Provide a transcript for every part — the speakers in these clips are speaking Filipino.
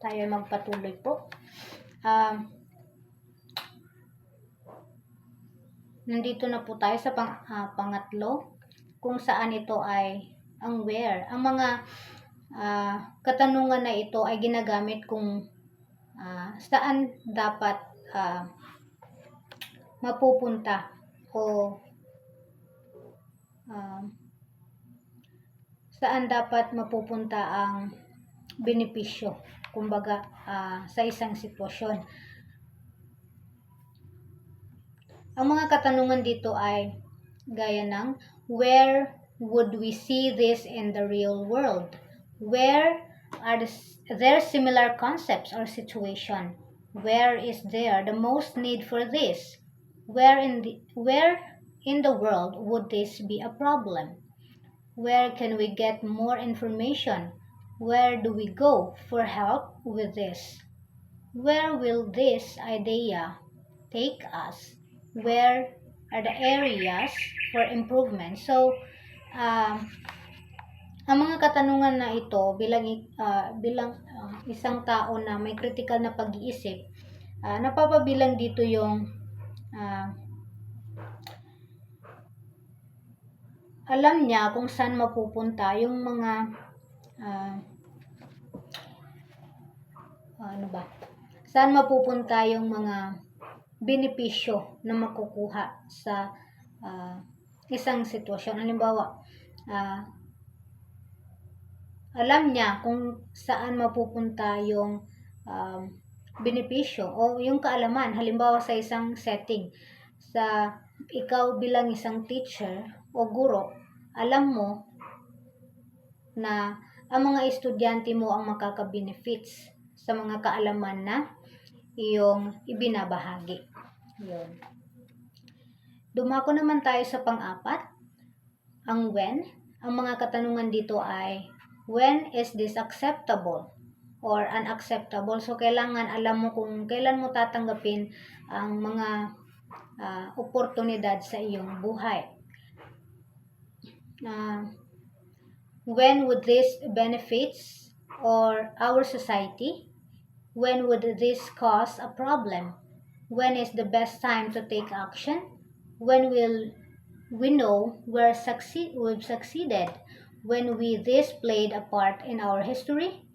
tayo ay magpatuloy po. Um, nandito na po tayo sa pang, ah, pangatlo kung saan ito ay ang where. Ang mga ah, katanungan na ito ay ginagamit kung ah, saan dapat ah, mapupunta o ah, saan dapat mapupunta ang benepisyo kumbaga ah, sa isang sitwasyon. Ang mga katanungan dito ay gaya ng where would we see this in the real world? Where are the, there similar concepts or situation? Where is there the most need for this? Where in the where in the world would this be a problem? Where can we get more information? Where do we go for help with this? Where will this idea take us? Where are the areas for improvement? So, um, ang mga katanungan na ito bilang ah, bilang ah, isang tao na may critical na pag-iisip, ah, napapabilang dito yung ah, alam niya kung saan mapupunta yung mga ah, ano ba? Saan mapupunta yung mga benepisyo na makukuha sa ah, isang sitwasyon. Halimbawa, ah, alam niya kung saan mapupunta yung um, benepisyo o yung kaalaman. Halimbawa sa isang setting, sa ikaw bilang isang teacher o guro, alam mo na ang mga estudyante mo ang makaka-benefits sa mga kaalaman na iyong ibinabahagi. Yun. Dumako naman tayo sa pang-apat, ang when. Ang mga katanungan dito ay, when is this acceptable or unacceptable? So, kailangan alam mo kung kailan mo tatanggapin ang mga ah, oportunidad sa iyong buhay. Ah, when would this benefits or our society? When would this cause a problem? When is the best time to take action? When will we know we're succeed we've succeeded? When we this played a part in our history?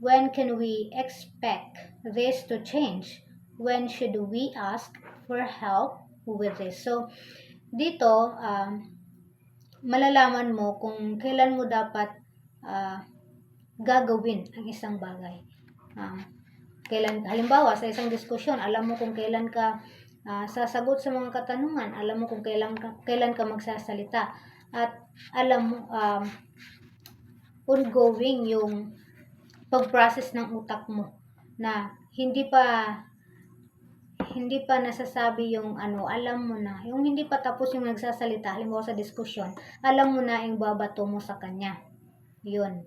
When can we expect this to change? When should we ask for help with this? So, dito, um, malalaman mo kung kailan mo dapat ah, gagawin ang isang bagay. Um, kailan, halimbawa, sa isang diskusyon, alam mo kung kailan ka ah, sasagot sa mga katanungan, alam mo kung kailan ka, kailan ka magsasalita, at alam mo, um, ongoing yung pag-process ng utak mo na hindi pa hindi pa nasasabi yung ano, alam mo na, yung hindi pa tapos yung nagsasalita, halimbawa sa diskusyon, alam mo na yung babato mo sa kanya. Yun.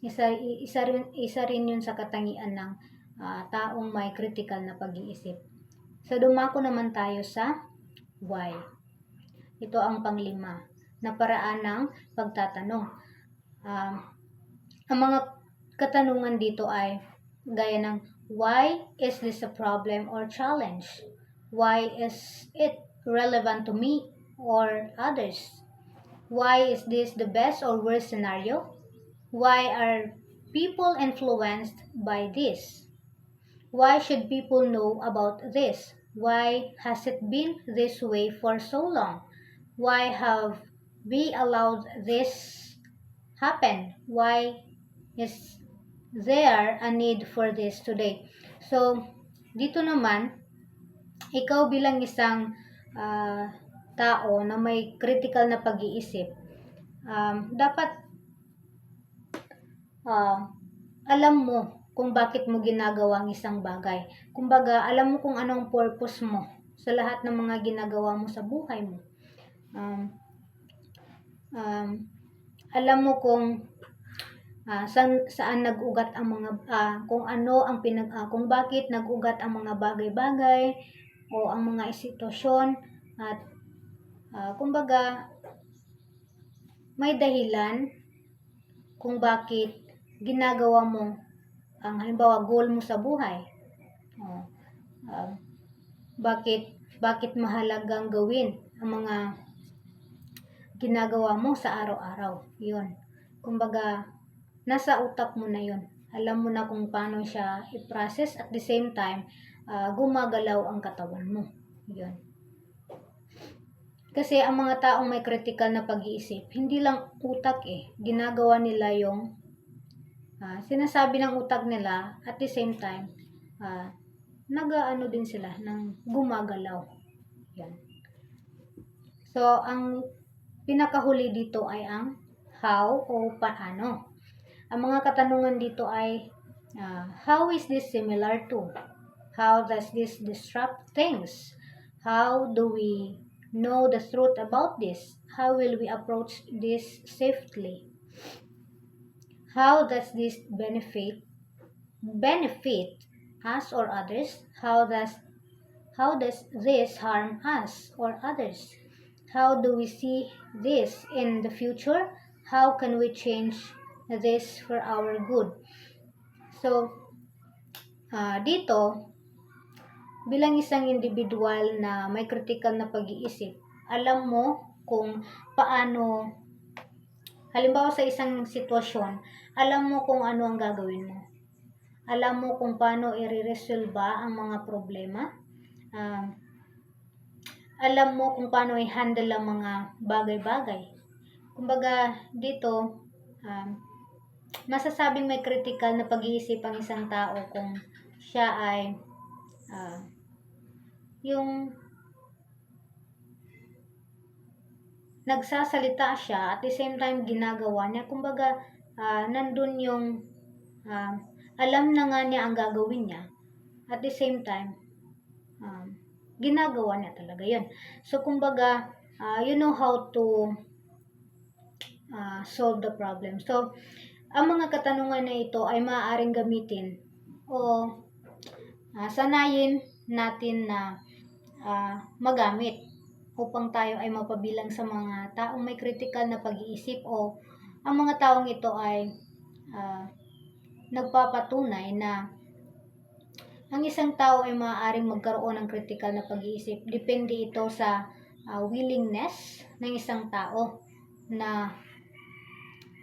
Isa, isa, rin, isa rin yun sa katangian ng ah, taong may critical na pag-iisip. So, dumako naman tayo sa why. Ito ang panglima na paraan ng pagtatanong. Um, ang mga katanungan dito ay gaya ng why is this a problem or challenge? Why is it relevant to me or others? Why is this the best or worst scenario? Why are people influenced by this? Why should people know about this? Why has it been this way for so long? Why have we allowed this happen? Why is there a need for this today? So, dito naman, ikaw bilang isang ah, tao na may critical na pag-iisip, um, dapat ah, alam mo kung bakit mo ginagawa ang isang bagay. Kumbaga, alam mo kung anong purpose mo sa lahat ng mga ginagawa mo sa buhay mo. Um, um, alam mo kung ah, saan, saan nag-ugat ang mga ah, kung ano ang pinag ah, kung bakit nag-ugat ang mga bagay-bagay o ang mga sitwasyon at ah, kumbaga may dahilan kung bakit ginagawa mo ang halimbawa goal mo sa buhay. Oh, ah, bakit bakit mahalagang gawin ang mga ginagawa mo sa araw-araw. 'Yun. Kumbaga nasa utak mo na 'yun. Alam mo na kung paano siya i-process at the same time ah, gumagalaw ang katawan mo. 'Yun. Kasi ang mga taong may critical na pag-iisip, hindi lang utak eh. Ginagawa nila yung ah, sinasabi ng utak nila at the same time ah, nag-ano din sila ng gumagalaw. Yan. So, ang pinakahuli dito ay ang how o paano. Ang mga katanungan dito ay ah, how is this similar to? How does this disrupt things? How do we know the truth about this? How will we approach this safely? How does this benefit benefit us or others? How does how does this harm us or others? How do we see this in the future? How can we change this for our good? So, ah, dito, bilang isang individual na may critical na pag-iisip, alam mo kung paano, halimbawa sa isang sitwasyon, alam mo kung ano ang gagawin mo. Alam mo kung paano i-resolve ang mga problema. Um, alam mo kung paano i-handle ang mga bagay-bagay. Kumbaga, dito, um, masasabing may critical na pag-iisip ang isang tao kung siya ay ah, yung nagsasalita siya at the same time ginagawa niya. Kumbaga ah, nandun yung ah, alam na nga niya ang gagawin niya. At the same time um, ginagawa niya talaga yun. So kumbaga ah, you know how to ah, solve the problem. So ang mga katanungan na ito ay maaaring gamitin o ah, sanayin natin na ah, magamit upang tayo ay mapabilang sa mga taong may critical na pag-iisip o ang mga taong ito ay ah, nagpapatunay na ang isang tao ay maaaring magkaroon ng critical na pag-iisip. Depende ito sa ah, willingness ng isang tao na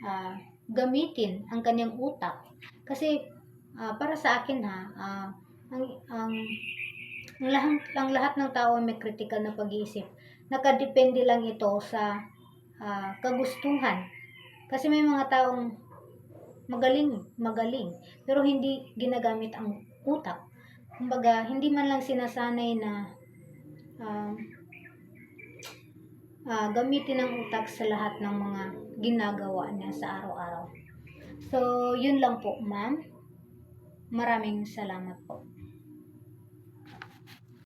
ah, gamitin ang kanyang utak. Kasi ah, para sa akin ha, ah, ang, ang, ang, lahat, ang lahat ng tao ay may critical na pag-iisip. Nakadepende lang ito sa ah, kagustuhan. Kasi may mga taong magaling, magaling, pero hindi ginagamit ang utak. Kumbaga, hindi man lang sinasanay na ah, ah, gamitin ang utak sa lahat ng mga ginagawa niya sa araw-araw. So, yun lang po, ma'am. Maraming salamat po.